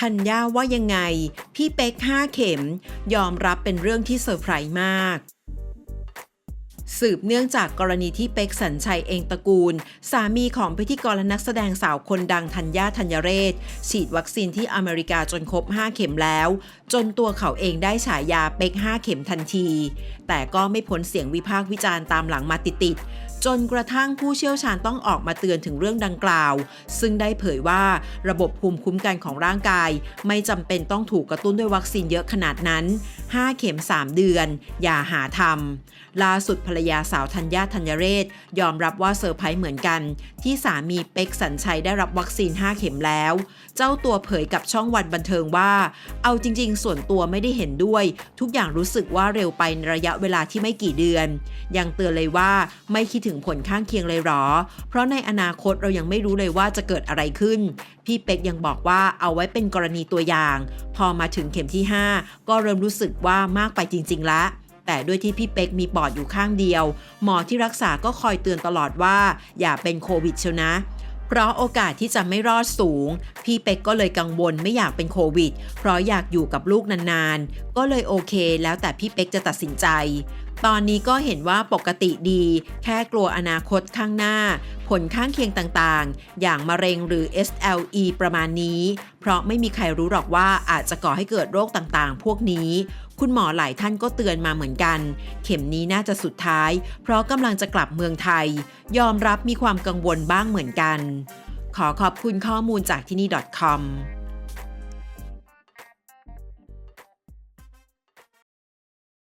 ธัญญาว่ายังไง พี่เป๊ก5เข็ม ยอมรับเป็นเรื่องที่เซอร์ไพรส์มากสืบเนื่องจากกรณีที่เป็กสัญชัยเองตระกูล สามีของพิธีกรและนักแสดงสาวคนดังธัญญาธัญเรศ ฉีดวัคซีนที่อเมริกาจนครบ 5 เข็มแล้ว จนตัวเขาเองได้ฉายาเป็ก 5 เข็มทันที แต่ก็ไม่พ้นเสียงวิพากษ์วิจารณ์ตามหลังมาติดๆ จนกระทั่งผู้เชี่ยวชาญต้องออกมาเตือนถึงเรื่องดังกล่าว ซึ่งได้เผยว่าระบบภูมิคุ้มกันของร่างกาย ไม่จำเป็นต้องถูกกระตุ้นด้วยวัคซีนเยอะขนาดนั้น 5 เข็ม 3 เดือน อย่าหาทำล่าสุดภรรยาสาวธัญญาธัญเรศ ยอมรับว่าเซอร์ไพรส์เหมือนกัน ที่สามีเป็กสัญชัยได้รับวัคซีน 5 เข็มแล้ว เจ้าตัวเผยกับช่องวันบันเทิงว่า เอาจริง ๆ ส่วนตัวไม่ได้เห็นด้วย ทุกอย่างรู้สึกว่าเร็วไปในระยะเวลาที่ไม่กี่เดือน ยังเตือนเลยว่าไม่คิดถึงถึงผลข้างเคียงเลยหรอ เพราะในอนาคตเรายังไม่รู้เลยว่าจะเกิดอะไรขึ้น พี่เป็กยังบอกว่าเอาไว้เป็นกรณีตัวอย่าง พอมาถึงเข็มที่ 5 ก็เริ่มรู้สึกว่ามากไปจริง ๆ ละแต่ด้วยที่พี่เป็กมีปอดอยู่ข้างเดียว หมอที่รักษาก็คอยเตือนตลอดว่า อย่าเป็นโควิดเชียวนะ เพราะโอกาสที่จะไม่รอดสูง พี่เป็กก็เลยกังวลไม่อยากเป็นโควิด เพราะอยากอยู่กับลูกนานๆ ก็เลยโอเค แล้วแต่พี่เป็กจะตัดสินใจ ตอนนี้ก็เห็นว่าปกติดี แค่กลัวอนาคตข้างหน้า ผลข้างเคียงต่างๆ อย่างมะเร็งหรือ SLE ประมาณนี้ เพราะไม่มีใครรู้หรอกว่าอาจจะก่อให้เกิดโรคต่างๆ พวกนี้ คุณหมอหลายท่านก็เตือนมาเหมือนกัน เข็มนี้น่าจะสุดท้าย เพราะกำลังจะกลับเมืองไทย ยอมรับมีความกังวลบ้างเหมือนกัน ขอขอบคุณข้อมูลจากที่นี่ .com